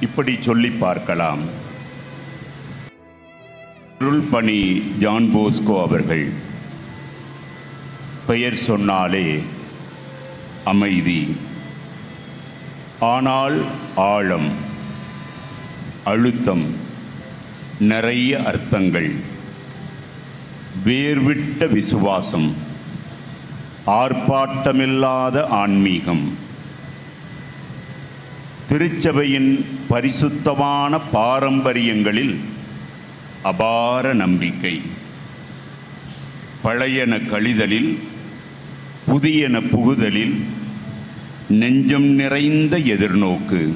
இப்படி சொல்லி பார்க்கலாம். அருள்பணி ஜான் போஸ்கோ அவர்கள். பெயர் சொன்னாலே அமைதி. ஆனால் ஆழம் அழுத்தம் நிறைய அர்த்தங்கள் வேர்விட்ட விசுவாசம் ஆர்ப்பாட்டமில்லாத ஆன்மீகம் திருச்சபையின் பரிசுத்தமான பாரம்பரியங்களில் அபார நம்பிக்கை. பழையன கழிதலில் புதியன புகுதலில் நெஞ்சம் நிறைந்த எதிர்நோக்கு.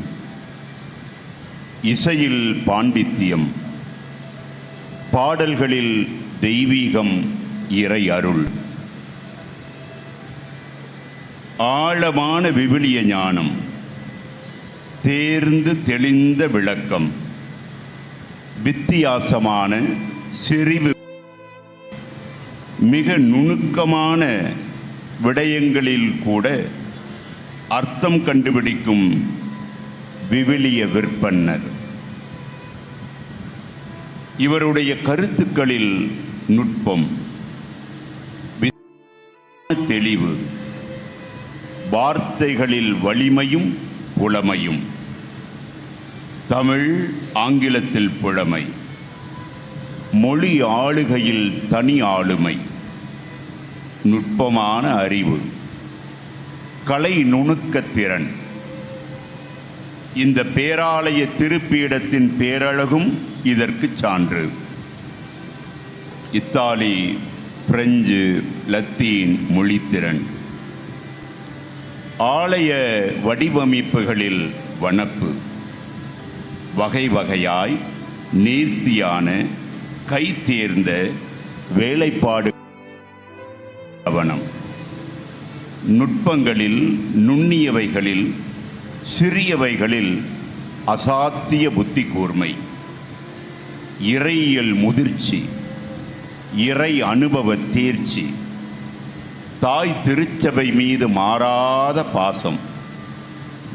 இசையில் பாண்டித்தியம் பாடல்களில் தெய்வீகம் இறை அருள். ஆழமான விவிலிய ஞானம். தேர்ந்து தெளிந்த விளக்கம். வித்தியாசமான செறிவு. மிக நுணுக்கமான விடயங்களில் கூட அர்த்தம் கண்டுபிடிக்கும் விவிலிய விற்பன்னர். இவருடைய கருத்துக்களில் நுட்பம். தெளிவு. வார்த்தைகளில் வலிமையும் புலமையும். தமிழ் ஆங்கிலத்தில் புழமை மொழி ஆளுகையில் தனி ஆளுமை. நுட்பமான அறிவு. கலை நுணுக்கத்திறன் இந்த பேராலய திருப்பீடத்தின் பேரழகும் இதற்கு சான்று. இத்தாலி பிரெஞ்சு லத்தீன் மொழித்திறன் ஆலய வடிவமைப்புகளில் வனப்பு. வகை வகையாய் நேர்த்தியான கை தேர்ந்த வேலைப்பாடு கவனம். நுட்பங்களில் நுண்ணியவைகளில் சிறியவைகளில் அசாத்திய புத்தி கூர்மை. இறையியல் முதிர்ச்சி இறை அனுபவ தேர்ச்சி தாய் திருச்சபை மீது மாறாத பாசம்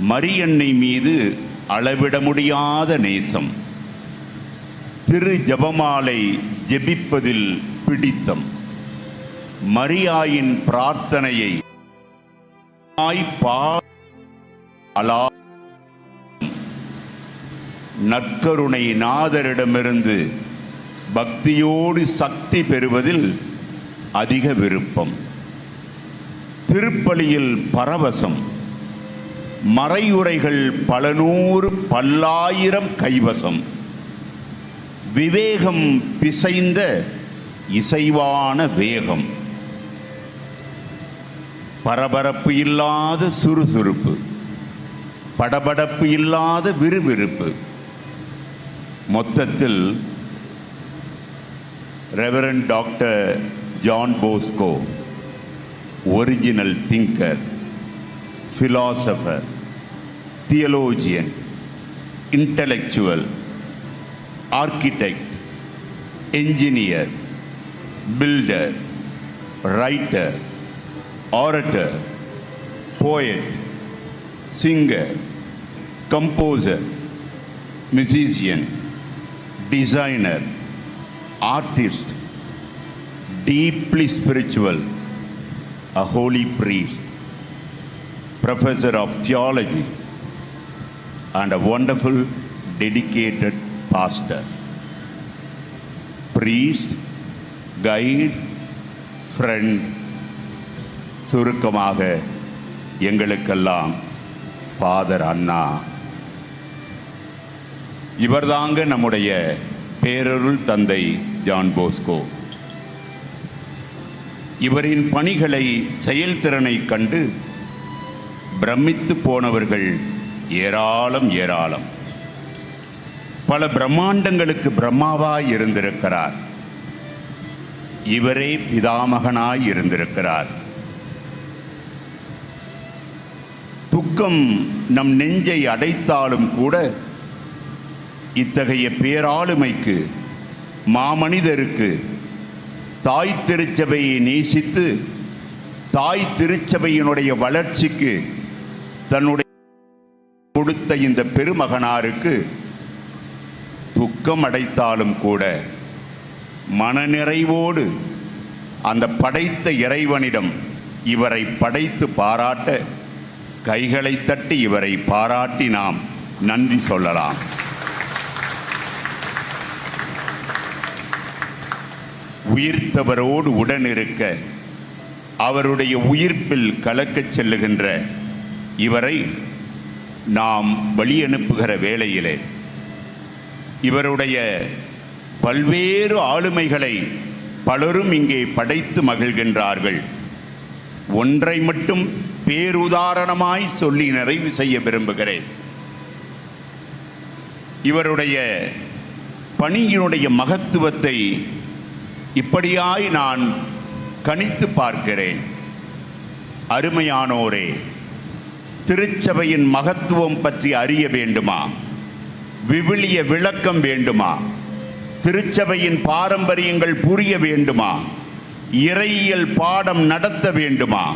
மரியன்னை மீது அளவிட முடியாத நேசம். திரு ஜபமாலை ஜெபிப்பதில் பிடித்தம். மரியாயின் பிரார்த்தனையை ஆய் பா நற்கருணை நாதரிடமிருந்து பக்தியோடு சக்தி பெறுவதில் அதிக விருப்பம். திருப்பலியில் பரவசம். மறையுரைகள் பல நூறு பல்லாயிரம் கைவசம். விவேகம் பிசைந்த இசைவான வேகம். பரபரப்பு இல்லாத சுறுசுறுப்பு. படபடப்பு இல்லாத விறுவிறுப்பு. மொத்தத்தில் reverend doctor John Bosco original thinker philosopher theologian intellectual architect engineer builder writer orator poet singer composer musician designer artist deeply spiritual a holy priest professor of theology and a wonderful dedicated pastor. Priest guide friend சுருக்கமாக எங்களுக்கெல்லாம் father அண்ணா. இவர்தாங்க நம்முடைய பேரருள் தந்தை John Bosco. இவரின் பணிகளை செயல்திறனை கண்டு பிரமித்து போனவர்கள் ஏராளம் ஏராளம். பல பிரம்மாண்டங்களுக்கு பிரம்மாவாய் இருந்திருக்கிறார். இவரே பிதாமகனாய் இருந்திருக்கிறார். துக்கம் நம் நெஞ்சை அடைத்தாலும் கூட இத்தகைய பேராளுமைக்கு மாமனிதருக்கு தாய் திருச்சபையை நேசித்து தாய் திருச்சபையினுடைய வளர்ச்சிக்கு தன்னுடைய கொடுத்த இந்த பெருமகனாருக்கு துக்கம் அடைத்தாலும் கூட மனநிறைவோடு அந்த படைத்த இறைவனிடம் இவரை படைத்து பாராட்ட கைகளை தட்டி இவரை பாராட்டி நாம் நன்றி சொல்லலாம். உயிர்த்தவரோடு உடனிருக்க அவருடைய உயிர்ப்பில் கலக்கச் செல்லுகின்ற இவரை நாம் வழியனுப்புகிற வேளையிலே இவருடைய பல்வேறு ஆளுமைகளை பலரும் இங்கே படைத்து மகிழ்கின்றார்கள். ஒன்றை மட்டும் பேருதாரணமாய் சொல்லி நிறைவு செய்ய விரும்புகிறேன். இவருடைய பணியினுடைய மகத்துவத்தை இப்படியாய் நான் கணித்து பார்க்கிறேன். அருமையானோரே திருச்சபையின் மகத்துவம் பற்றி அறிய வேண்டுமா? விவிலிய விளக்கம் வேண்டுமா? திருச்சபையின் பாரம்பரியங்கள் புரிய வேண்டுமா? இறையியல் பாடம் நடத்த வேண்டுமா?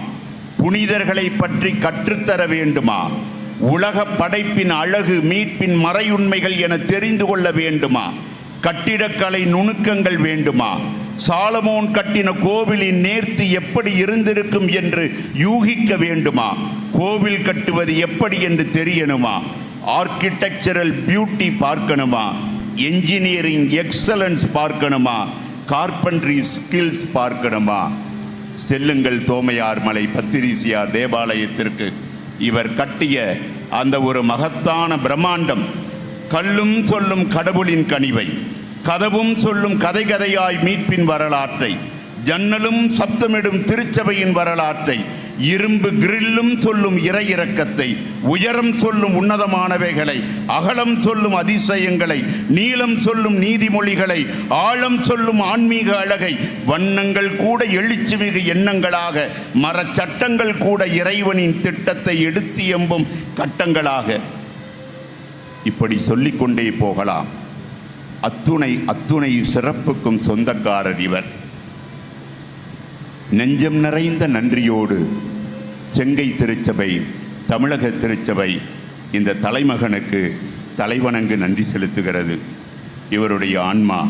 புனிதர்களை பற்றி கற்றுத்தர வேண்டுமா? உலக படைப்பின் அழகு மீட்பின் மறையுண்மைகள் என தெரிந்து கொள்ள வேண்டுமா? கட்டிடக்கலை நுணுக்கங்கள் வேண்டுமா? சாலமோன் கட்டின கோவிலின் நேர்த்தி எப்படி இருந்திருக்கும் என்று யூகிக்க வேண்டுமா? கோவில் கட்டுவது எப்படி என்று தெரியணுமா? ஆர்கிடெக்சரல் பியூட்டி பார்க்கணுமா? என்ஜினியரிங் எக்ஸலன்ஸ் பார்க்கணுமா? கார்பன்ட்ரி ஸ்கில்ஸ் பார்க்கணுமா? செல்லுங்கள் தோமையார் மலை பத்திரிசியா தேவாலயத்திற்கு. இவர் கட்டிய அந்த ஒரு மகத்தான பிரம்மாண்டம் கல்லும் சொல்லும் கடவுளின் கனிவை. கதவும் சொல்லும் கதை கதையாய் மீட்பின் வரலாற்றை ஜன்னலும் சப்தமிடும் திருச்சபையின் வரலாற்றை இரும்பு கிரில்லும் சொல்லும் இறை இறக்கத்தை உயரம் சொல்லும் உன்னதமானவைகளை அகலம் சொல்லும் அதிசயங்களை நீளம் சொல்லும் நீதிமொழிகளை ஆழம் சொல்லும் ஆன்மீக அழகை வண்ணங்கள் கூட எழுச்சிமிகு எண்ணங்களாக மரச்சட்டங்கள் கூட இறைவனின் திட்டத்தை எடுத்து எம்பும் கட்டங்களாக. இப்படி சொல்லிக்கொண்டே போகலாம். அத்துணை அத்துணை சிறப்புக்கும் சொந்தக்காரர் இவர். நெஞ்சம் நிறைந்த நன்றியோடு செங்கை திருச்சபை தமிழக திருச்சபை இந்த தலைமகனுக்கு தலைவணங்கு நன்றி செலுத்துகிறது. இவருடைய ஆன்மா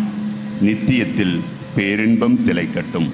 நித்தியத்தில் பேரின்பம் திளைக்கட்டும்.